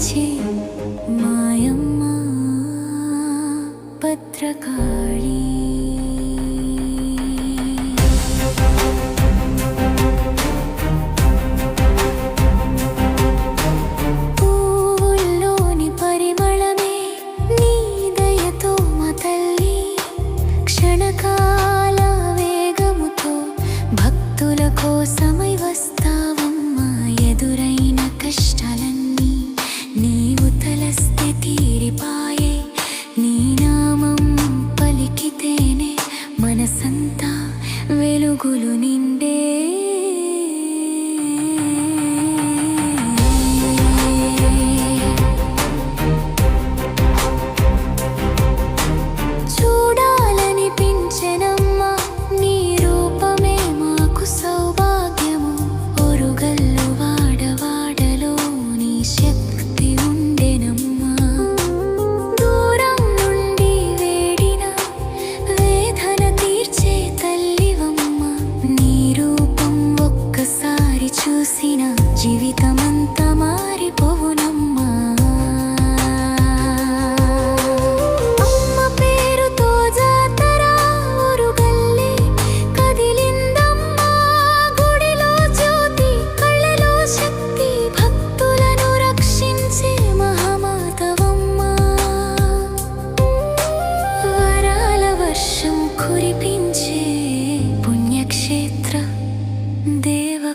పిలిచే మాయమ్మ భద్రకాళీ. క్షణకాల వేగముతో భక్తుల కోసమై వస్తావమ్మా ఎదురైన కష్టాలన్నీ. మనసంతా వెలుగులు నిండే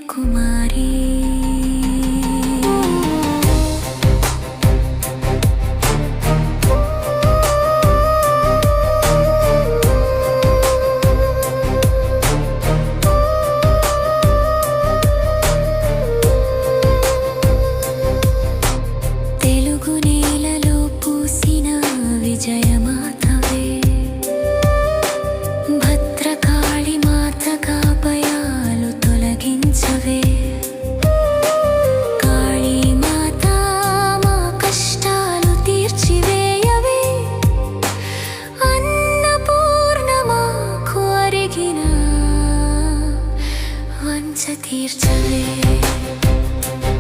ಕುಮಾರಿ to.